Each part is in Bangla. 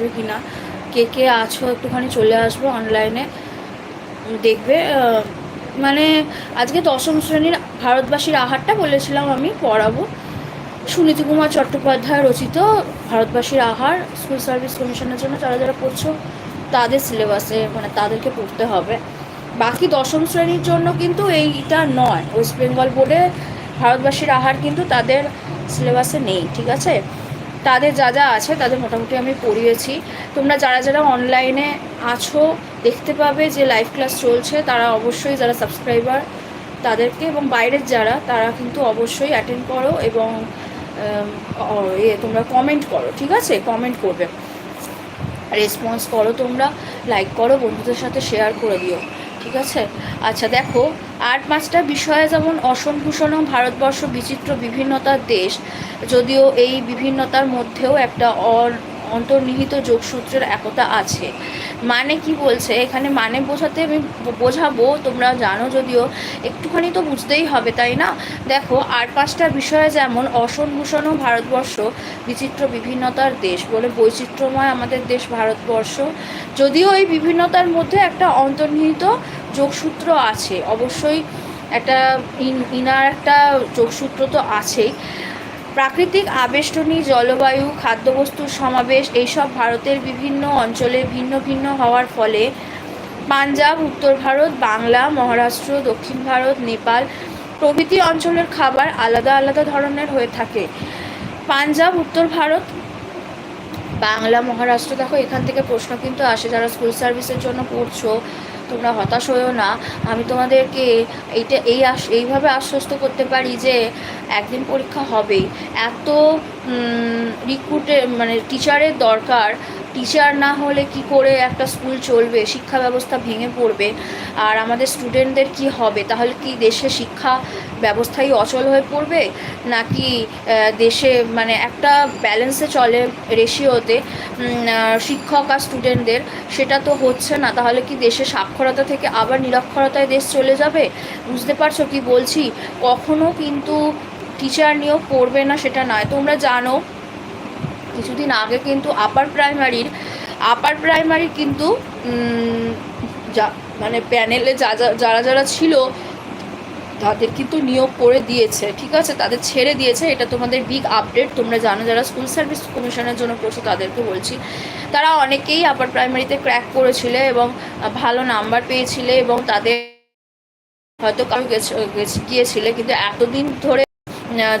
আসবে কি না? কে কে আছো? একটুখানি চলে আসবে অনলাইনে দেখবে মানে আজকে দশম শ্রেণির ভারতবাসীর আহারটা বলেছিলাম আমি, পড়াবো। সুনীতি কুমার চট্টোপাধ্যায় রচিত ভারতবাসীর আহার, স্কুল সার্ভিস কমিশনের জন্য যারা যারা পড়ছো, তাদের সিলেবাসে মানে তাদেরকে পড়তে হবে। বাকি দশম শ্রেণির জন্য কিন্তু এইটা নয়। ওয়েস্ট বেঙ্গল বোর্ডে ভারতবাসীর আহার কিন্তু তাদের সিলেবাসে নেই, ঠিক আছে? তাদের যা যা আছে তাদের মোটামুটি আমি পড়িয়েছি। তোমরা যারা যারা অনলাইনে আছো, দেখতে পাবে যে লাইভ ক্লাস চলছে, তারা অবশ্যই যারা সাবস্ক্রাইবার তাদেরকে এবং বাইরের যারা, তারা কিন্তু অবশ্যই অ্যাটেন্ড করো এবং এ, তোমরা কমেন্ট করো, ঠিক আছে? কমেন্ট করবে। রেসপন্স করো তোমরা লাইক করো, বন্ধুদের সাথে শেয়ার করে দিও। ঠিক আছে? আচ্ছা দেখো আর পাঁচটা বিষয়ে যেমন অসম্ভূষণ ভারতবর্ষ বিচিত্র বিভিন্নতার দেশ, যদিও এই বিভিন্নতার মধ্যেও একটা অন্তর্নিহিত যোগসূত্রের একতা আছে। মানে কি বলছে? এখানে মানে বোঝাতে আমি বোঝাবো তোমরা জানো যদিও। একটুখানি তো বুঝতেই হবে, তাই না? দেখো, আর পাঁচটা বিষয়ে যেমন অসম ভূষণ ও ভারতবর্ষ বিচিত্র বিভিন্নতার দেশ বলে বৈচিত্র্যময় আমাদের দেশ ভারতবর্ষ। যদিও এই বিভিন্নতার মধ্যে একটা অন্তর্নিহিত যোগসূত্র আছে। অবশ্যই একটা ইন- ইনার একটা যোগসূত্র তো আছেই। প্রাকৃতিক আবেষ্টনী, জলবায়ু খাদ্যবস্তুর সমাবেশ, এইসব ভারতের বিভিন্ন অঞ্চলে ভিন্ন ভিন্ন হওয়ার ফলে পাঞ্জাব, উত্তর ভারত, বাংলা, মহারাষ্ট্র, দক্ষিণ ভারত, নেপাল প্রভৃতি অঞ্চলের খাবার আলাদা আলাদা ধরনের হয়ে থাকে। পাঞ্জাব, উত্তর ভারত, বাংলা, মহারাষ্ট্র, দেখো এখান থেকে প্রশ্ন কিন্তু আসে, যারা স্কুল সার্ভিসের জন্য পড়ছো তোমরা হতাশ হয়েও না। আমি তোমাদেরকে এইটা, এই আস, এইভাবে আশ্বস্ত করতে পারি যে একদিন পরীক্ষা হবেই। এত রিক্রুটের মানে টিচারের দরকার টিচার না হলে কি করে একটা স্কুল চলবে? শিক্ষা ব্যবস্থা ভেঙে পড়বে। আর আমাদের স্টুডেন্টদের কি হবে? তাহলে কি দেশে শিক্ষা ব্যবস্থাই অচল হয়ে পড়বে? নাকি দেশে মানে একটা ব্যালেন্সে চলে রেশিওতে শিক্ষক আর স্টুডেন্টদের? সেটা তো হচ্ছে না। তাহলে কি দেশে সাক্ষরতা থেকে আবার নিরক্ষরতায় দেশ চলে যাবে? বুঝতে পারছ কি বলছি? কখনো কিন্তু টিচার নিয়োগ করবে না, সেটা নয়। তোমরা জানো কিছুদিন আগে কিন্তু আপার প্রাইমারির আপার প্রাইমারির কিন্তু যা মানে প্যানেলে যা যারা যারা ছিল, তাদের কিন্তু নিয়োগ করে দিয়েছে, ঠিক আছে? তাদের ছেড়ে দিয়েছে, এটা তোমাদের বিগ আপডেট তোমরা জানো যারা স্কুল সার্ভিস কমিশনের জন্য পড়ছো তাদেরকে বলছি। তারা অনেকেই আপার প্রাইমারিতে ক্র্যাক করেছিলে এবং ভালো নাম্বার পেয়েছিলে এবং তাদের হয়তো কারও গেছ- গিয়েছিলে, কিন্তু এতদিন ধরে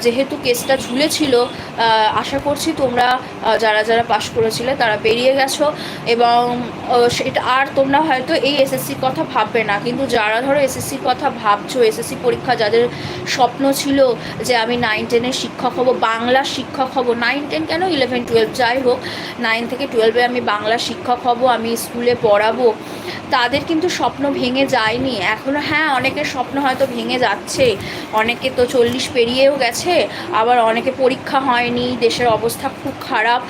যেহেতু কেসটা ঝুলেছিল আশা করছি তোমরা যারা যারা পাশ করেছিলে তারা বেরিয়ে গেছো এবং সেটা আর তোমরা হয়তো এই এসএসসির কথা ভাববে না। কিন্তু যারা ধরো এসএসসির কথা ভাবছ এসএসসি পরীক্ষা যাদের স্বপ্ন ছিল যে আমি নাইন টেনের শিক্ষক হব, বাংলা শিক্ষক হব নাইন টেন কেন ইলেভেন টুয়েলভ যাই হোক নাইন থেকে টুয়েলভে আমি বাংলা শিক্ষক হব, আমি স্কুলে পড়াবো, তাদের কিন্তু স্বপ্ন ভেঙে যায়নি। এখনও হ্যাঁ অনেকের স্বপ্ন হয়তো ভেঙে যাচ্ছে। অনেকে তো চল্লিশ পেরিয়েও গেছে, আবার অনেকে পরীক্ষা হয়নি, দেশের অবস্থা খুব খারাপ।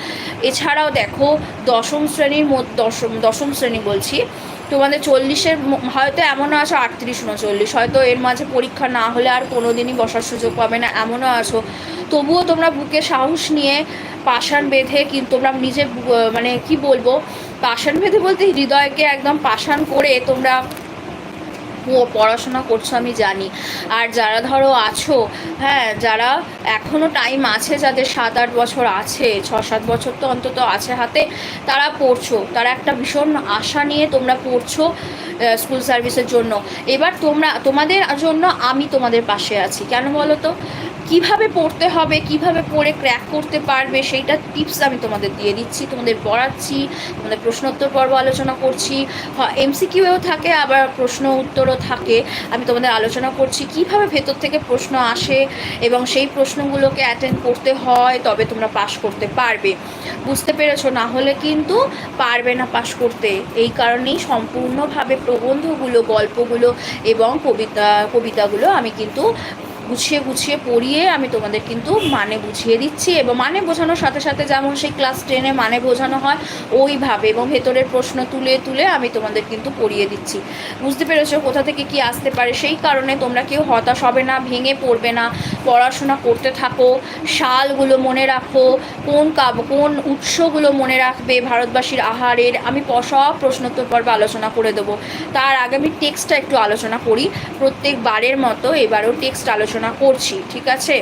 এছাড়াও দেখো, দশম শ্রেণির দশম দশম শ্রেণি বলছি, তোমাদের চল্লিশের হয়তো এমনও আছো আটত্রিশ উনচল্লিশ, হয়তো এর মাঝে পরীক্ষা না হলে আর কোনো দিনই বসার সুযোগ পাবে না, এমনও আছো। তবুও তোমরা বুকে সাহস নিয়ে পাষাণ বেঁধে কিন্তু তোমরা নিজে মানে কি বলব, পাষাণ বেঁধে বলতে হৃদয়কে একদম পাষাণ করে তোমরা পড়াশোনা করছ আমি জানি। আর যারা ধরো আছো হ্যাঁ যারা এখনও টাইম আছে, যাদের সাত আট বছর আছে, ছ সাত বছর তো অন্তত আছে হাতে, তারা পড়ছো। তারা একটা ভীষণ আশা নিয়ে তোমরা পড়ছো স্কুল সার্ভিসের জন্য। এবার তোমরা, তোমাদের জন্য আমি তোমাদের পাশে আছি। কেন বলো তো? কীভাবে পড়তে হবে, কীভাবে পড়ে ক্র্যাক করতে পারবে, সেইটা টিপস আমি তোমাদের দিয়ে দিচ্ছি, তোমাদের পড়াচ্ছি, তোমাদের প্রশ্নোত্তর পর্ব আলোচনা করছি এমসিকিউও থাকে, আবার প্রশ্ন উত্তরও থাকে। আমি তোমাদের আলোচনা করছি কীভাবে ভেতর থেকে প্রশ্ন আসে এবং সেই প্রশ্নগুলোকে অ্যাটেন্ড করতে হয়, তবে তোমরা পাশ করতে পারবে। বুঝতে পেরেছ? না হলে কিন্তু পারবে না পাশ করতে। এই কারণেই সম্পূর্ণভাবে প্রবন্ধগুলো, গল্পগুলো এবং কবিতা, কবিতাগুলো আমি কিন্তু গুছিয়ে গুছিয়ে পড়িয়ে আমি তোমাদের কিন্তু মানে বুঝিয়ে দিচ্ছি এবং মানে বোঝানোর সাথে সাথে যেমন সেই ক্লাস টেনে মানে বোঝানো হয়, ওইভাবে এবং ভেতরের প্রশ্ন তুলে তুলে আমি তোমাদের কিন্তু পড়িয়ে দিচ্ছি। বুঝতে পেরেছ কোথা থেকে কি আসতে পারে? সেই কারণে তোমরা কেউ হতাশ হবে না, ভেঙে পড়বে না। পড়াশোনা করতে থাকো, সালগুলো মনে রাখো, কোন কাব, কোন উৎসগুলো মনে রাখবে ভারতবাসীর আহারের, আমি সব প্রশ্নোত্তর পর্বে আলোচনা করে দেবো। তার আগে আমি টেক্সটটা একটু আলোচনা করি। প্রত্যেকবারের মতো এবারও টেক্সট আলোচনা করছি, ঠিক আছে?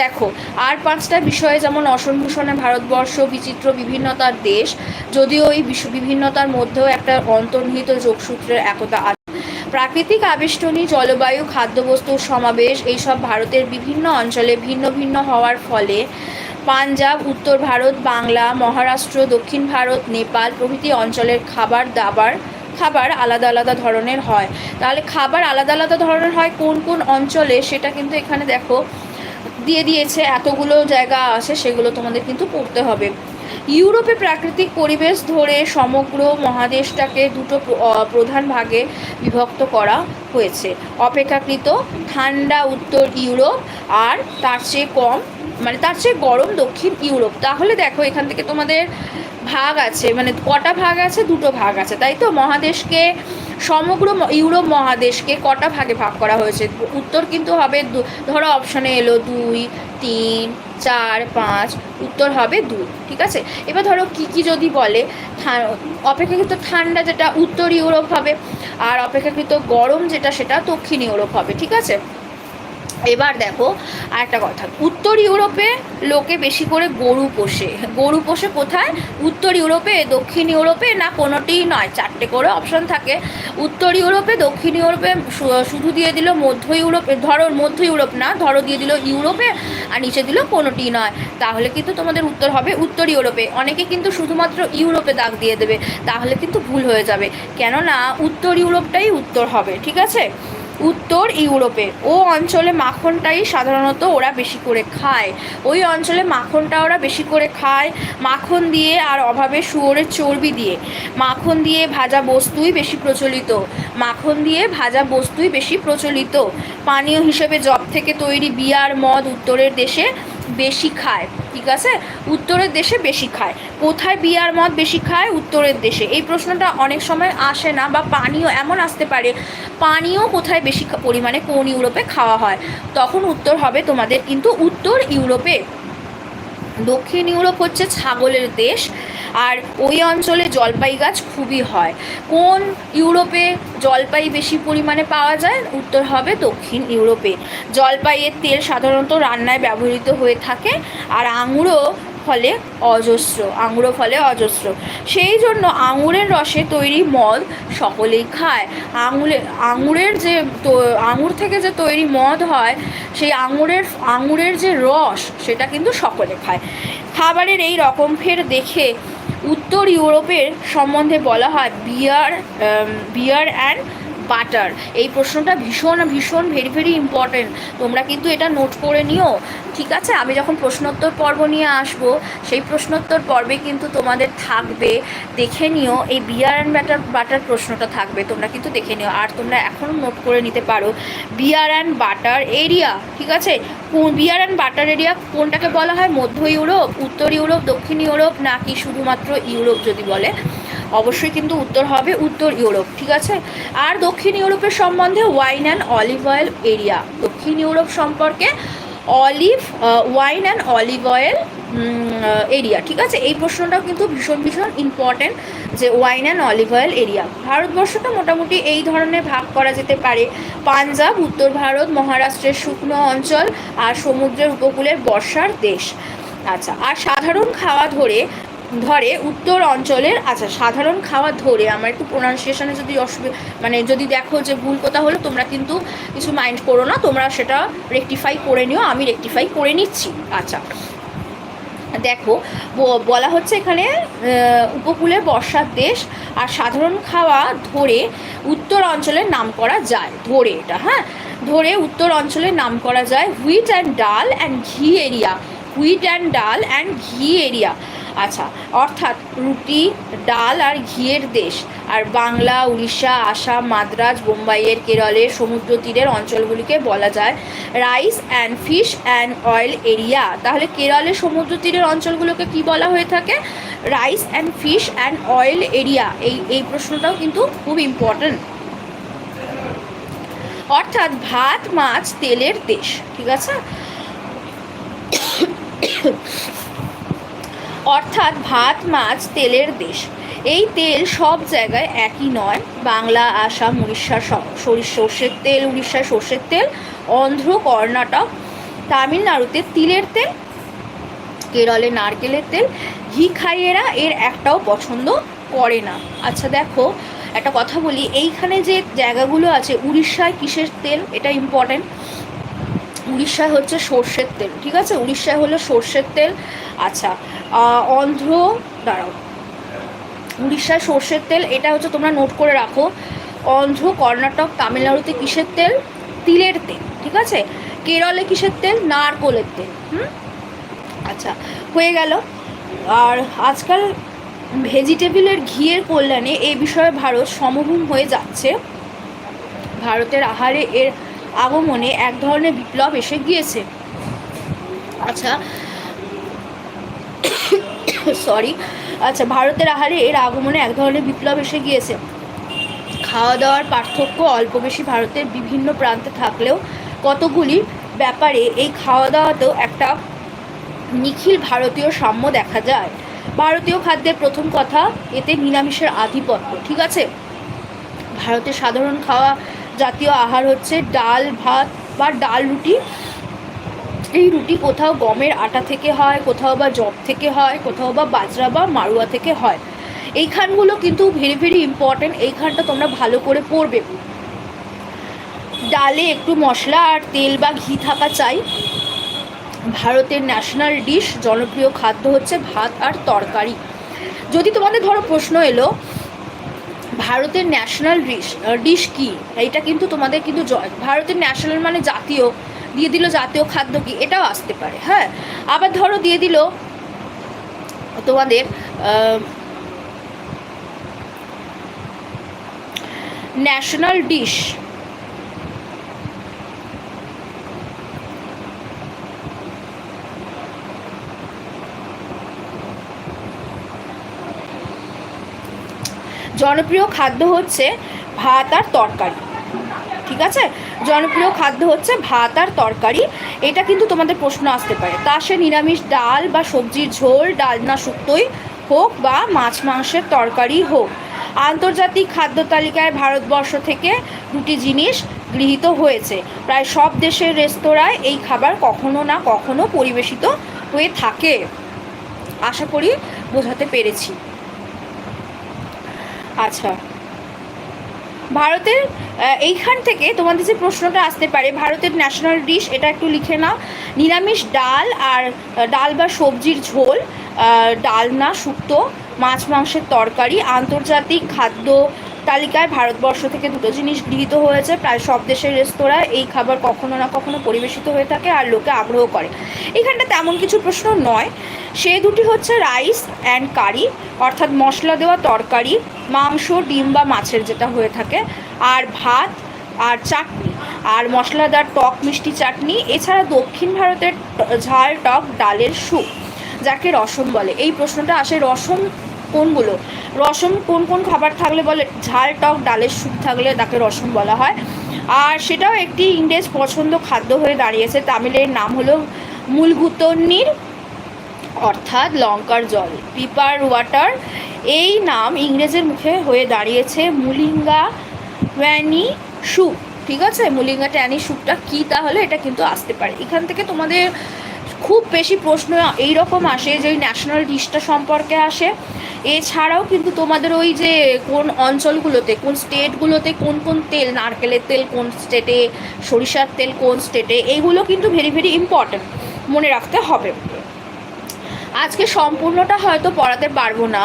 দেখো, আর পাঁচটা বিষয়ে যেমন অসম্ভূষণে ভারতবর্ষ, বিচিত্র বিভিন্নতার দেশ, যদিও এই বিভিন্নতার মধ্যেও একটা অন্তর্নিহিত যোগসূত্রের একতা আছে। প্রাকৃতিক আবেষ্টনী, জলবায়ু খাদ্যবস্তুর সমাবেশ, এইসব ভারতের বিভিন্ন অঞ্চলে ভিন্ন ভিন্ন হওয়ার ফলে পাঞ্জাব, উত্তর ভারত, বাংলা, মহারাষ্ট্র, দক্ষিণ ভারত, নেপাল প্রভৃতি অঞ্চলের খাবার দাবার খাবার আলাদা আলাদা ধরনের হয়। তাহলে খাবার আলাদা আলাদা ধরনের হয়, কোন কোন অঞ্চলে সেটা কিন্তু এখানে দেখো, দিয়ে দিয়েছে, এতগুলো জায়গা আছে, সেগুলো তোমাদের কিন্তু পড়তে হবে। ইউরোপে প্রাকৃতিক পরিবেশ ধরে সমগ্র মহাদেশটাকে দুটো প্রধান ভাগে বিভক্ত করা হয়েছে। অপেক্ষাকৃত ঠান্ডা উত্তর ইউরোপ আর তার চেয়ে কম মানে তার চেয়ে গরম দক্ষিণ ইউরোপ। তাহলে দেখো, এখান থেকে তোমাদের ভাগ আছে মানে কটা ভাগ আছে, দুটো ভাগ আছে, তাই তো? মহাদেশকে সমগ্র ইউরোপ মহাদেশকে কটা ভাগে ভাগ করা হয়েছে? উত্তর কিন্তু হবে ধরো অপশনে এলো দুই, তিন, চার, পাঁচ, উত্তর হবে দুই, ঠিক আছে? এবার ধরো কি কি যদি বলে অপেক্ষাকৃত ঠান্ডা যেটা উত্তর ইউরোপ হবে, আর অপেক্ষাকৃত গরম যেটা সেটা দক্ষিণ ইউরোপ হবে, ঠিক আছে? এবার দেখো আর একটা কথা। উত্তর ইউরোপে লোকে বেশি করে গরু পোষে। গরু পোষে কোথায়? উত্তর ইউরোপে, দক্ষিণ ইউরোপে না কোনোটিই নয়, চারটে করে অপশন থাকে। উত্তর ইউরোপে, দক্ষিণ ইউরোপে শুধু দিয়ে দিল মধ্য ইউরোপে, ধরো মধ্য ইউরোপ না, ধরো দিয়ে দিল ইউরোপে আর নিচে দিল কোনোটি নয়। তাহলে কিন্তু তোমাদের উত্তর হবে উত্তর ইউরোপে। অনেকে কিন্তু শুধুমাত্র ইউরোপে দাগ দিয়ে দেবে, তাহলে কিন্তু ভুল হয়ে যাবে। কেননা উত্তর ইউরোপটাই উত্তর হবে, ঠিক আছে? উত্তর ইউরোপে। ও অঞ্চলে মাখনটাই সাধারণত ওরা বেশি করে খায়। ওই অঞ্চলে মাখনটা ওরা বেশি করে খায়, মাখন দিয়ে আর অভাবে শুয়োরের চর্বি দিয়ে। মাখন দিয়ে ভাজা বস্তুই বেশি প্রচলিত। মাখন দিয়ে ভাজা বস্তুই বেশি প্রচলিত। পানীয় হিসেবে জব থেকে তৈরি বিয়ার মদ উত্তরের দেশে বেশি খায়। ঠিক আছে? উত্তরের দেশে বেশি খায়। কোথায় বিয়ার মদ বেশি খায়? উত্তরের দেশে। এই প্রশ্নটা অনেক সময় আসে না বা পানীয় এমন আসতে পারে, পানীয় কোথায় বেশি পরিমাণে কোন ইউরোপে খাওয়া হয়? তখন উত্তর হবে তোমাদের কিন্তু উত্তর ইউরোপে। দক্ষিণ ইউরোপ হচ্ছে ছাগলের দেশ, আর ওই অঞ্চলে জলপাই গাছ খুবই হয়। কোন ইউরোপে জলপাই বেশি পরিমাণে পাওয়া যায়? উত্তর হবে দক্ষিণ ইউরোপে। জলপাইয়ের তেল সাধারণত রান্নায় ব্যবহৃত হয়ে থাকে, আর আঙুরও ফলে অজস্র, আঙুরও ফলে অজস্র। সেই জন্য আঙুরের রসে তৈরি মদ সকলেই খায়। আঙুলে, আঙুরের যে আঙুর থেকে যে তৈরি মদ হয়, সেই আঙুরের আঙুরের যে রস, সেটা কিন্তু সকলে খায়। খাবারের এই রকম ফের দেখে উত্তর ইউরোপের সম্বন্ধে বলা হয় বিয়ার বিয়ার অ্যান্ড বাটার। এই প্রশ্নটা ভীষণ ভীষণ, ভেরি ভেরি ইম্পর্টেন্ট। তোমরা কিন্তু এটা নোট করে নিও। ঠিক আছে, আমি যখন প্রশ্নোত্তর পর্ব নিয়ে আসব, সেই প্রশ্নোত্তর পর্বে কিন্তু তোমাদের থাকবে, দেখে নিও, এই বিয়ার অ্যান্ড ব্যাটার বাটার প্রশ্নটা থাকবে, তোমরা কিন্তু দেখে নিও, আর তোমরা এখনও নোট করে নিতে পারো বিয়ার অ্যান্ড বাটার এরিয়া ঠিক আছে? কোন বিয়ার অ্যান্ড বাটার এরিয়া কোনটাকে বলা হয়? মধ্য ইউরোপ, উত্তর ইউরোপ, দক্ষিণ ইউরোপ, নাকি শুধুমাত্র ইউরোপ যদি বলে? অবশ্যই কিন্তু উত্তর হবে উত্তর ইউরোপ, ঠিক আছে? আর দক্ষিণ ইউরোপের সম্বন্ধে wine and olive oil area দক্ষিণ ইউরোপ সম্পর্কে olive wine and olive oil area, ঠিক আছে? এই প্রশ্নটাও কিন্তু ভীষণ ভীষণ ইম্পর্ট্যান্ট যে wine and olive oil area. ভারতবর্ষটা মোটামুটি এই ধরনের ভাগ করা যেতে পারে। পাঞ্জাব, উত্তর ভারত, মহারাষ্ট্রের শুকনো অঞ্চল আর সমুদ্রের উপকূলের বর্ষার দেশ। আচ্ছা আর সাধারণ খাওয়া ধরে ধরে উত্তর অঞ্চলের আচ্ছা সাধারণ খাওয়া ধরে, আমার একটু প্রোনাউন্সিয়েশনে যদি অসুবিধা মানে যদি দেখো যে ভুল কোথা হলো, তোমরা কিন্তু কিছু মাইন্ড করো না, তোমরা সেটা রেকটিফাই করে নিও, আমি রেকটিফাই করে নিচ্ছি। আচ্ছা দেখো বলা হচ্ছে এখানে উপকূলে বর্ষার দেশ আর সাধারণ খাওয়া ধরে উত্তর অঞ্চলের নাম করা যায়, ধরে এটা হ্যাঁ? ধরে উত্তর অঞ্চলের নাম করা যায় wheat and dal and ghee area wheat and dal and ghee area আচ্ছা অর্থাৎ রুটি, ডাল আর ঘিয়ের দেশ। আর বাংলা, উড়িষ্যা, আসাম, মাদ্রাজ, বোম্বাইয়ের কেরলের সমুদ্র তীরের অঞ্চলগুলিকে বলা যায় rice and fish and oil area তাহলে কেরলের সমুদ্র তীরের অঞ্চলগুলোকে কি বলা হয়ে থাকে? Rice and fish and oil area এই এই প্রশ্নটাও কিন্তু খুব ইম্পর্ট্যান্ট অর্থাৎ ভাত, মাছ, তেলের দেশ, ঠিক আছে? অর্থাৎ ভাত, মাছ, তেলের দেশ। এই তেল সব জায়গায় একই নয়। বাংলা, আসাম উড়িষ্যা সরিষ সর্ষের তেল উড়িষ্যায় সর্ষের তেল, অন্ধ্র, কর্ণাটক, তামিলনাড়ুতে তিলের তেল, কেরলে নারকেলের তেল, ঘি খাইয়েরা এর একটাও পছন্দ করে না। আচ্ছা দেখো, একটা কথা বলি, এইখানে যে জায়গাগুলো আছে, উড়িষ্যায় কিসের তেল? এটা ইম্পর্টেন্ট উড়িষ্যায় হচ্ছে সর্ষের তেল, ঠিক আছে? উড়িষ্যায় হলো সর্ষের তেল। আচ্ছা অন্ধ্র, দাঁড়াও। উড়িষ্যায় সর্ষের তেল, এটা হচ্ছে তোমরা নোট করে রাখো। অন্ধ্র, কর্ণাটক, তামিলনাড়ুতে কিসের তেল? তিলের তেল, ঠিক আছে? কেরলে কিসের তেল? নারকোলের তেল, হুম? আচ্ছা হয়ে গেল। আর আজকাল ভেজিটেবলের ঘিয়ের কল্যাণে এই বিষয়ে ভারত সমভূম হয়ে যাচ্ছে। ভারতের আহারে এর আগমনে এক ধরনের বিপ্লব এসে গিয়েছে। আচ্ছা। সরি আচ্ছা ভারতের আহারে এর আগমনে এক ধরনের বিপ্লব এসে গিয়েছে। খাওয়া দাওয়ার পার্থক্য অল্প বেশি ভারতের বিভিন্ন প্রান্তে থাকলেও কতগুলি ব্যাপারে এই খাওয়া দাওয়াতেও একটা নিখিল ভারতীয় সাম্য দেখা যায়। ভারতীয় খাদ্যের প্রথম কথা, এতে নিরামিষের আধিপত্য, ঠিক আছে? ভারতের সাধারণ খাওয়া জাতীয় আহার হচ্ছে ডাল, ভাত বা ডাল রুটি। এই রুটি কোথাও গমের আটা থেকে হয়, কোথাও বা জব থেকে হয়, কোথাও বা বাজরা বা মারুয়া থেকে হয়। এই খানগুলো কিন্তু ভেরি ভেরি ইম্পর্ট্যান্ট এই খানটা তোমরা ভালো করে পড়বে। ডালে একটু মশলা আর তেল বা ঘি থাকা চাই। ভারতের ন্যাশনাল ডিশ জনপ্রিয় খাদ্য হচ্ছে ভাত আর তরকারি। যদি তোমাদের ধরো প্রশ্ন এলো ভারতের ন্যাশনাল ডিশ ডিশ কী? এটা কিন্তু তোমাদের কিন্তু ভারতের ন্যাশনাল মানে জাতীয়, দিয়ে দিল জাতীয় খাদ্য কি? এটাও আসতে পারে হ্যাঁ? আবার ধরো দিয়ে দিল তোমাদের ন্যাশনাল ডিশ জনপ্রিয় খাদ্য হচ্ছে ভাত আর তরকারি। ঠিক আছে? জনপ্রিয় খাদ্য হচ্ছে ভাত আর তরকারি। এটা কিন্তু তোমাদের প্রশ্ন আসতে পারে। তা সে নিরামিষ ডাল বা সবজির ঝোল ডালনা শুক্তোই হোক বা মাছ মাংসের তরকারি হোক। আন্তর্জাতিক খাদ্য তালিকায় ভারতবর্ষ থেকে দুটি জিনিস গৃহীত হয়েছে। প্রায় সব দেশের রেস্তোরাঁয় এই খাবার কখনো না কখনো পরিবেশিত হয়ে থাকে। আশা করি বোঝাতে পেরেছি। আচ্ছা। ভারতের এইখান থেকে তোমাদের যে প্রশ্নটা আসতে পারে, ভারতের ন্যাশনাল ডিশ এটা একটু লিখে নাও। নিরামিষ ডাল আর ডাল বা সবজির ঝোল ডালনা শুক্তো, মাছ মাংসের তরকারি, আন্তর্জাতিক খাদ্য তালিকায় ভারতবর্ষ থেকে দুটো জিনিস গৃহীত হয়েছে। প্রায় সব দেশের রেস্তোরাঁ এই খাবার কখনো না কখনো পরিবেশিত হয়ে থাকে আর লোকে আগ্রহ করে। এখানটা তেমন কিছু প্রশ্ন নয়। সে দুটি হচ্ছে রাইস অ্যান্ড কারি অর্থাৎ মশলা দেওয়া তরকারি মাংস, ডিম বা মাছের যেটা হয়ে থাকে, আর ভাত, আর চাটনি, আর মশলাদার টক মিষ্টি চাটনি, এছাড়া দক্ষিণ ভারতের ঝাল, টক, ডালের স্যুপ, যাকে রসম বলে। এই প্রশ্নটা আসে রসম কোনগুলো? রসম কোন কোন খাবার থাকলে বলে? ঝাল, টক, ডালের স্যুপ থাকলে তাকে রসম বলা হয়। আর সেটাও একটি ইংরেজ পছন্দ খাদ্য হয়ে দাঁড়িয়েছে। তামিলের নাম হলো মূলগুতন্নির অর্থাৎ লঙ্কার জল, পিপার ওয়াটার এই নাম ইংরেজের মুখে হয়ে দাঁড়িয়েছে মুলিঙ্গা ট্যানি স্যুপ ঠিক আছে? মুলিঙ্গা ট্যানি স্যুপটা কী তাহলে? এটা কিন্তু আসতে পারে। এখান থেকে তোমাদের খুব বেশি প্রশ্ন এই রকম আসে যে ওই ন্যাশনাল ডিশটা সম্পর্কে আসে। এছাড়াও কিন্তু তোমাদের ওই যে কোন অঞ্চলগুলোতে, কোন স্টেটগুলোতে কোন কোন তেল, নারকেলের তেল কোন স্টেটে সরিষার তেল কোন স্টেটে এইগুলো কিন্তু ভেরি ভেরি ইম্পর্ট্যান্ট মনে রাখতে হবে। আজকে সম্পূর্ণটা হয়তো পড়াতে পারব না।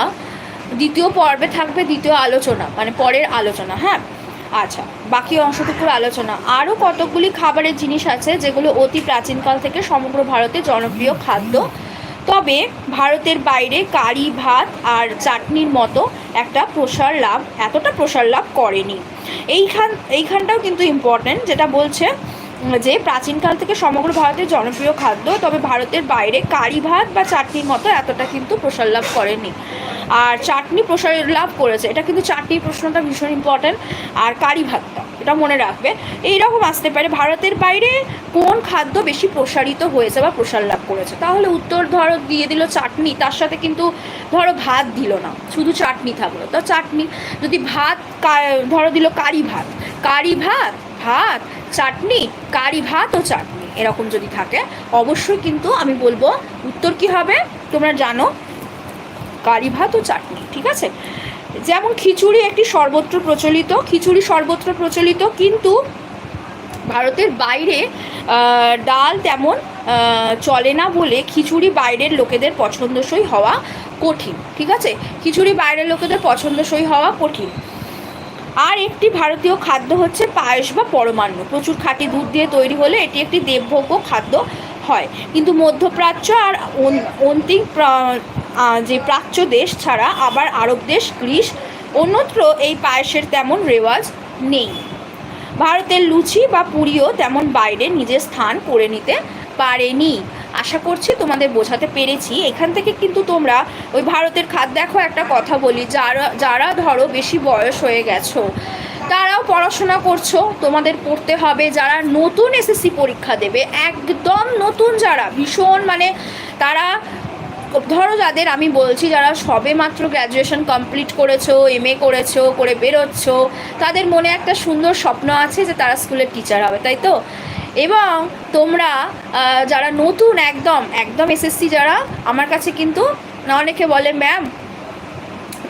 দ্বিতীয় পর্বে থাকবে দ্বিতীয় আলোচনা মানে পরের আলোচনা হ্যাঁ? আচ্ছা বাকি অংশটুকুর আলোচনা। আরও কতকগুলি খাবারের জিনিস আছে যেগুলো অতি প্রাচীনকাল থেকে সমগ্র ভারতে জনপ্রিয় খাদ্য? তবে ভারতের বাইরে কারি, ভাত আর চাটনির মতো একটা প্রসার লাভ, এতটা প্রসার লাভ করেনি। এইখান, এইখানটাও কিন্তু ইম্পর্ট্যান্ট যেটা বলছে যে প্রাচীনকাল থেকে সমগ্র ভারতের জনপ্রিয় খাদ্য, তবে ভারতের বাইরে কারি ভাত বা চাটনির মতো এতটা কিন্তু প্রসার লাভ করেনি। আর চাটনি প্রসার লাভ করেছে, এটা কিন্তু চাটনির প্রশ্নটা ভীষণ ইম্পর্ট্যান্ট আর কারি ভাতটা, এটা মনে রাখবে। এইরকম আসতে পারে, ভারতের বাইরে কোন খাদ্য বেশি প্রসারিত হয়েছে বা প্রসার লাভ করেছে? তাহলে উত্তর ধরো দিয়ে দিল চাটনি, তার সাথে কিন্তু ধরো ভাত দিল না, শুধু চাটনি থাকল। তো চাটনি, যদি ভাত ধরো দিল কারি ভাত কারি ভাত ভাত, চাটনি, কারি ভাত ও চাটনি, এরকম যদি থাকে, অবশ্যই কিন্তু আমি বলব উত্তর কি হবে? তোমরা জানো, কারি ভাত ও চাটনি, ঠিক আছে? যেমন খিচুড়ি একটি সর্বত্র প্রচলিত, খিচুড়ি সর্বত্র প্রচলিত, কিন্তু ভারতের বাইরে ডাল তেমন চলে না বলে খিচুড়ি বাইরের লোকেদের পছন্দসই হওয়া কঠিন, ঠিক আছে? খিচুড়ি বাইরের লোকেদের পছন্দসই হওয়া কঠিন। আর একটি ভারতীয় খাদ্য হচ্ছে পায়েস বা পরমান্ন। প্রচুর খাঁটি দুধ দিয়ে তৈরি হলে এটি একটি দেবভোগ্য খাদ্য হয়। কিন্তু মধ্যপ্রাচ্য আর অন্তিম যে প্রাচ্য দেশ ছাড়া আবার আরব দেশ, গ্রিস, অন্যত্র এই পায়েসের তেমন রেওয়াজ নেই। ভারতের লুচি বা পুরিও তেমন বাইরে নিজের স্থান করে নিতে পারেনি। আশা করছি তোমাদের বোঝাতে পেরেছি। এখান থেকে কিন্তু তোমরা ওই ভারতের খাদ, দেখো একটা কথা বলি, যারা যারা ধরো বেশি বয়স হয়ে গেছো, তারাও পড়াশোনা করছ, তোমাদের পড়তে হবে, যারা নতুন এসএসসি পরীক্ষা দেবে, একদম নতুন যারা, ভীষণ মানে তারা, ধরো যাদের আমি বলছি, যারা সবে মাত্র গ্র্যাজুয়েশন কমপ্লিট করেছ এম এ করেছ, করে বেরোচ্ছ, তাদের মনে একটা সুন্দর স্বপ্ন আছে যে তারা স্কুলের টিচার হবে, তাই তো? এবং তোমরা যারা নতুন একদম একদম এসএসসি যারা আমার কাছে কিন্তু অনেকে বলে ম্যাম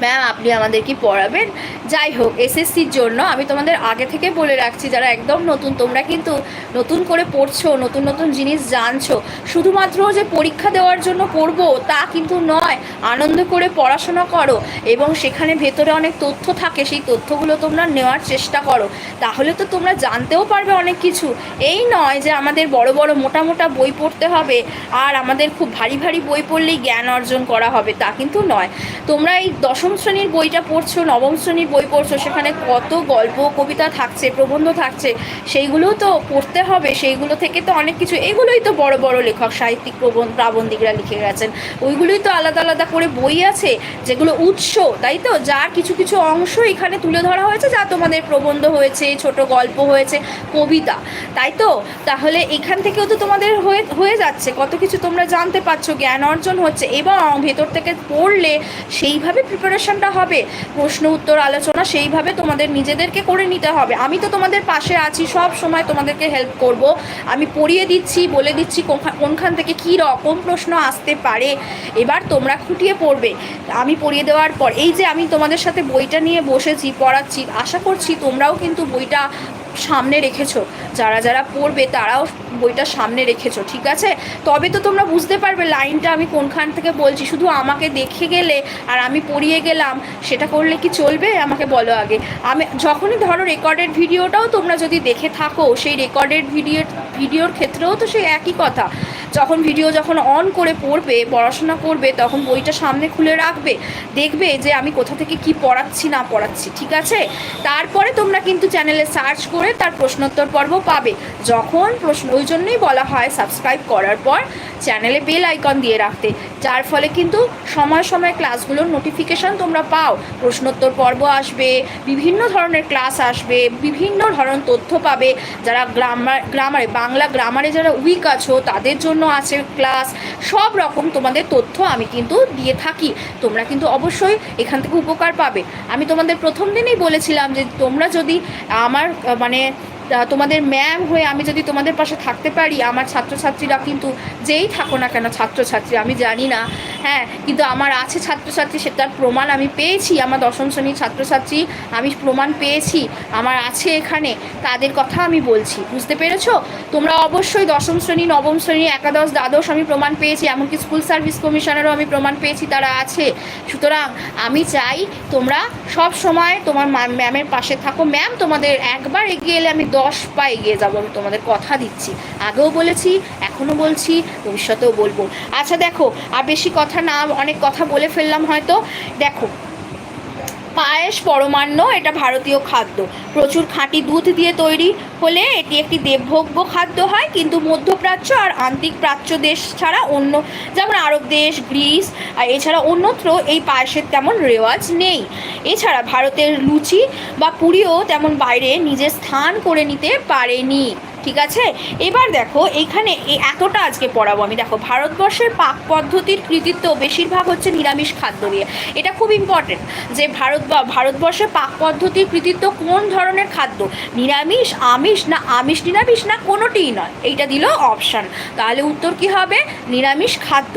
ম্যাম, আপনি আমাদের কি পড়াবেন? যাই হোক এসএসসির জন্য আমি তোমাদের আগে থেকে বলে রাখছি, যারা একদম নতুন, তোমরা কিন্তু নতুন করে পড়ছো, নতুন নতুন জিনিস জানছো, শুধুমাত্র যে পরীক্ষা দেওয়ার জন্য পড়ব তা কিন্তু নয়, আনন্দ করে পড়াশোনা করো এবং সেখানে ভেতরে অনেক তথ্য থাকে, সেই তথ্যগুলো তোমরা নেওয়ার চেষ্টা করো। তাহলে তো তোমরা জানতেও পারবে অনেক কিছু। এই নয় যে আমাদের বড় বড়, মোটা মোটা বই পড়তে হবে আর আমাদের খুব ভারী ভারী বই পড়লেই জ্ঞান অর্জন করা হবে, তা কিন্তু নয়। তোমরা এই দশম শ্রেণির বইটা পড়ছো, নবম শ্রেণির বই পড়ছো, সেখানে কত গল্প, কবিতা থাকছে, প্রবন্ধ থাকছে সেইগুলোও তো পড়তে হবে, সেইগুলো থেকে তো অনেক কিছু, এগুলোই তো বড় বড় লেখক, সাহিত্যিক প্রবন্ধ প্রাবন্ধিকরা লিখে গেছেন। ওইগুলোই তো আলাদা আলাদা করে বই আছে, যেগুলো উৎস, তাই তো? যার কিছু কিছু অংশ এখানে তুলে ধরা হয়েছে, যা তোমাদের প্রবন্ধ হয়েছে, ছোট গল্প হয়েছে, কবিতা, তাই তো? তাহলে এখান থেকেও তো তোমাদের হয়ে হয়ে যাচ্ছে, কত কিছু তোমরা জানতে পারছ, জ্ঞান অর্জন হচ্ছে, এবং ভেতর থেকে পড়লে সেইভাবে প্রিপারেশনটা হবে। প্রশ্ন, উত্তর, আলোচনা, সেইভাবে তোমাদের নিজেদেরকে করে নিতে হবে। আমি তো তোমাদের পাশে আছি, সব সময় তোমাদেরকে হেল্প করব। আমি পড়িয়ে দিচ্ছি, বলে দিচ্ছি কোনখা- কোনখান থেকে কী রকম প্রশ্ন আসতে পারে, এবার তোমরা খুঁটিয়ে পড়বে। আমি পড়িয়ে দেওয়ার পর, এই যে আমি তোমাদের সাথে বইটা নিয়ে বসেছি, পড়াচ্ছি, আশা করছি তোমরাও কিন্তু বইটা সামনে রেখেছো। যারা যারা পড়বে তারাও বইটা সামনে রেখেছো, ঠিক আছে? তবে তো তোমরা বুঝতে পারবে লাইনটা আমি কোনখান থেকে বলছি। শুধু আমাকে দেখে গেলে আর আমি পড়িয়ে গেলাম, সেটা করলে কি চলবে? আমাকে বলো আগে। আমি যখনই ধরো রেকর্ডেড ভিডিওটাও তোমরা যদি দেখে থাকো, সেই রেকর্ডেড ভিডিও ভিডিওর ক্ষেত্রেও তো সেই একই কথা। যখন ভিডিও যখন অন করে পড়বে, পড়াশোনা করবে, তখন বইটা সামনে খুলে রাখবে, দেখবে যে আমি কোথা থেকে কি পড়াচ্ছি, না পড়াচ্ছি, ঠিক আছে? তারপরে তোমরা কিন্তু চ্যানেলে সার্চ করে তার প্রশ্নোত্তর পর্ব পাবে। যখন প্রশ্ন, ওই জন্যই বলা হয় সাবস্ক্রাইব করার পর চ্যানেলে বেল আইকন দিয়ে রাখতে। যার ফলে কিন্তু সময় সময় ক্লাসগুলোর নোটিফিকেশান তোমরা পাও। প্রশ্নোত্তর পর্ব আসবে, বিভিন্ন ধরনের ক্লাস আসবে, বিভিন্ন ধরনের তথ্য পাবে। যারা গ্রামার গ্রামারে বাংলা গ্রামারে যারা উইক আছো, তাদের জন্য আছে ক্লাস সব রকম তোমাদের তথ্য আমি কিন্তু দিয়ে থাকি। তোমরা কিন্তু অবশ্যই এখান থেকে উপকার পাবে। আমি তোমাদের প্রথম দিনেই বলেছিলাম যে তোমরা যদি আমার মানে তোমাদের ম্যাম হয়ে আমি যদি তোমাদের পাশে থাকতে পারি, আমার ছাত্রছাত্রীরা কিন্তু যেই থাকো না কেন ছাত্রছাত্রী, আমি জানি না। হ্যাঁ কিন্তু আমার আছে ছাত্রছাত্রী, সেটার প্রমাণ আমি পেয়েছি, আমার দশম শ্রেণির ছাত্রছাত্রী, আমি প্রমাণ পেয়েছি, আমার আছে এখানে, তাদের কথা আমি বলছি। বুঝতে পেরেছ? তোমরা অবশ্যই দশম শ্রেণি, নবম শ্রেণি, একাদশ, দ্বাদশ আমি প্রমাণ পেয়েছি, এমনকি স্কুল সার্ভিস কমিশনেরও আমি প্রমাণ পেয়েছি, তারা আছে। সুতরাং আমি চাই তোমরা সব সময় তোমার ম্যামের পাশে থাকো। ম্যাম তোমাদের একবার এগিয়ে এলে আমি দশ পা এগিয়ে যাব, আমি তোমাদের কথা দিচ্ছি। আগেও বলেছি, এখনও বলছি, ভবিষ্যতেও বলব। আচ্ছা দেখো, আর বেশি কথা না, অনেক কথা বলে ফেললাম হয়তো। দেখো পায়েস পরমান্ন, এটা ভারতীয় খাদ্য। প্রচুর খাঁটি দুধ দিয়ে তৈরি হলে এটি একটি দেবভোগ্য খাদ্য হয়, কিন্তু মধ্যপ্রাচ্য আর আন্তিক প্রাচ্য দেশ ছাড়া অন্য, যেমন আরব দেশ, গ্রিস, আর এছাড়া অন্যত্র এই পায়েসের তেমন রেওয়াজ নেই। এছাড়া ভারতের লুচি বা পুরিও তেমন বাইরে নিজের স্থান করে নিতে পারেনি। ঠিক আছে? এবার দেখো, এখানে এতটা আজকে পড়াবো আমি। দেখো, ভারতবর্ষের পাক পদ্ধতির কৃতিত্ব বেশিরভাগ হচ্ছে নিরামিষ খাদ্য নিয়ে। এটা খুব ইম্পর্টেন্ট যে ভারত বা ভারতবর্ষের পাক পদ্ধতির কৃতিত্ব কোন ধরনের খাদ্য? নিরামিষ, আমিষ, না আমিষ নিরামিষ, না কোনোটিই নয়। এইটা দিল অপশান তাহলে উত্তর কি হবে? নিরামিষ খাদ্য।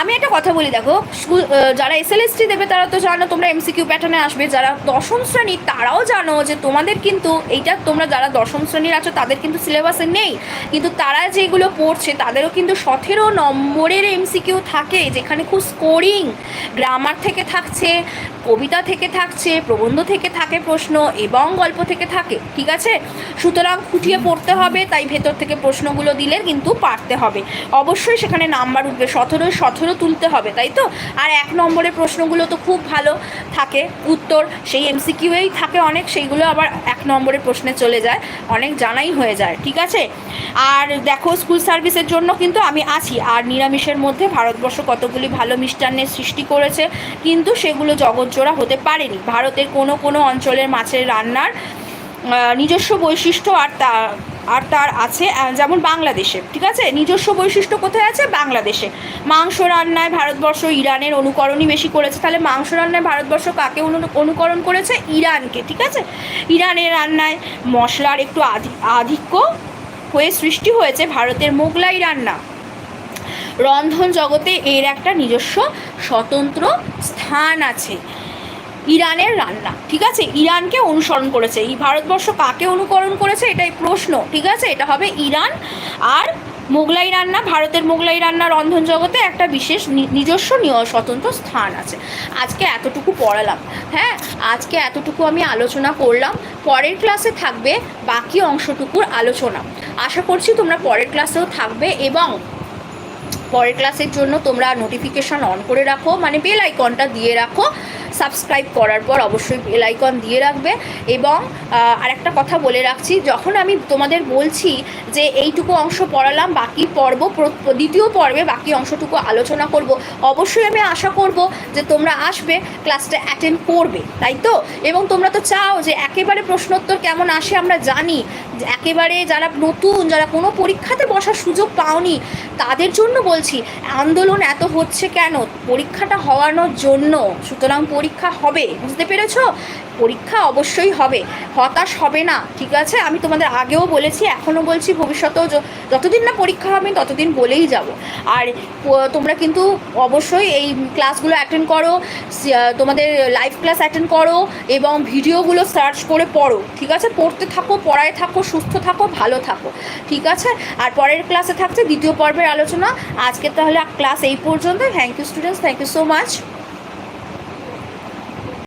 আমি একটা কথা বলি, দেখো, স্কুল যারা এসএলএসটি দেবে তারা তো জানো তোমরা এমসিকিউ প্যাটার্নে আসবে, যারা দশম শ্রেণি তারাও জানো যে তোমাদের কিন্তু এইটা তোমরা যারা দশম শ্রেণির আছো তাদের কিন্তু সিলেবাসে নেই। কিন্তু তারা যেগুলো পড়ছে তাদেরও কিন্তু সতেরো নম্বরের এমসিকিউ থাকে, যেখানে খুব স্কোরিং গ্রামার থেকে থাকছে, কবিতা থেকে থাকছে, প্রবন্ধ থেকে থাকে প্রশ্ন এবং গল্প থেকে থাকে, ঠিক আছে? সুতরাং খুঁটিয়ে পড়তে হবে, তাই ভেতর থেকে প্রশ্নগুলো দিলে কিন্তু পারতে হবে। অবশ্যই সেখানে নাম্বার উঠবে, সতেরোয় সতেরো তুলতে হবে, তাই তো? আর এক নম্বরের প্রশ্নগুলো তো খুব ভালো থাকে, উত্তর সেই এমসিকিউয়েই থাকে অনেক, সেইগুলো আবার এক নম্বরের প্রশ্নে চলে যায়, অনেক জানাই হয়ে যায়, ঠিক আছে? আর দেখো, স্কুল সার্ভিসের জন্য কিন্তু আমি আছি, আর নিরামিষের মধ্যে ভারতবর্ষ কতগুলি ভালো মিষ্টান্নের সৃষ্টি করেছে, কিন্তু সেগুলো জগৎজোড়া হতে পারেনি। ভারতের কোনো কোনো অঞ্চলের মাছের রান্নার নিজস্ব বৈশিষ্ট্য আর তা আর তার আছে যেমন বাংলাদেশে, ঠিক আছে? নিজস্ব বৈশিষ্ট্য কোথায় আছে? বাংলাদেশে। মাংস রান্নায় ভারতবর্ষ ইরানের অনুকরণই বেশি করেছে। তাহলে মাংস রান্নায় ভারতবর্ষ কাকে অনুকরণ করেছে? ইরানকে, ঠিক আছে? ইরানের রান্নায় মশলার একটু আধি- আধিক্য হয়ে সৃষ্টি হয়েছে ভারতের মোগলাই রান্না। রন্ধন জগতে এর একটা নিজস্ব স্বতন্ত্র স্থান আছে। ইরানের রান্না, ঠিক আছে? ইরানকে অনুসরণ করেছে। এই ভারতবর্ষ কাকে অনুকরণ করেছে? এটাই প্রশ্ন, ঠিক আছে? এটা হবে ইরান আর মোগলাই রান্না, ভারতের মোগলাই রান্না রন্ধন জগতে একটা বিশেষ নিজস্ব স্বতন্ত্র স্থান আছে। আজকে এতটুকু পড়ালাম হ্যাঁ? আজকে এতটুকু আমি আলোচনা করলাম। পরের ক্লাসে থাকবে বাকি অংশটুকুর আলোচনা। আশা করছি তোমরা পরের ক্লাসেও থাকবে এবং পরের ক্লাসের জন্য তোমরা নোটিফিকেশান অন করে রাখো মানে বেল আইকনটা দিয়ে রাখো। সাবস্ক্রাইব করার পর অবশ্যই বেল আইকন দিয়ে রাখবে এবং আহ, আরেকটা কথা বলে রাখছি যখন আমি তোমাদের বলছি যে এইটুকু অংশ পড়ালাম বাকি পর্ব প্র- দ্বিতীয় পর্বে বাকি অংশটুকু আলোচনা করব অবশ্যই আমি আশা করব যে তোমরা আসবে ক্লাসটা অ্যাটেন্ড করবে তাই তো? এবং তোমরা তো চাও যে একেবারে প্রশ্নোত্তর কেমন আসে আমরা জানি একেবারে যারা নতুন যারা কোনো পরীক্ষাতে বসার সুযোগ পাওনি তাদের জন্য বলছি আন্দোলন এত হচ্ছে কেন? পরীক্ষাটা হওয়ানোর জন্য সুতরাং পরীক্ষা হবে বুঝতে পেরেছ? পরীক্ষা অবশ্যই হবে। হতাশ হবে না, ঠিক আছে? আমি তোমাদের আগেও বলেছি, এখনও বলছি, ভবিষ্যতেও যতদিন না পরীক্ষা হবে, ততদিন বলেই যাব। আর তোমরা কিন্তু অবশ্যই এই ক্লাসগুলো অ্যাটেন্ড করো তোমাদের লাইভ ক্লাস অ্যাটেন্ড করো, এবং ভিডিওগুলো সার্চ করে পড়ো, ঠিক আছে? পড়তে থাকো, পড়ায় থাকো, সুস্থ থাকো, ভালো থাকো, ঠিক আছে? আর পরের ক্লাসে থাকছে দ্বিতীয় পর্বের আলোচনা। আজকে তাহলে ক্লাস এই পর্যন্ত thank you students thank you so much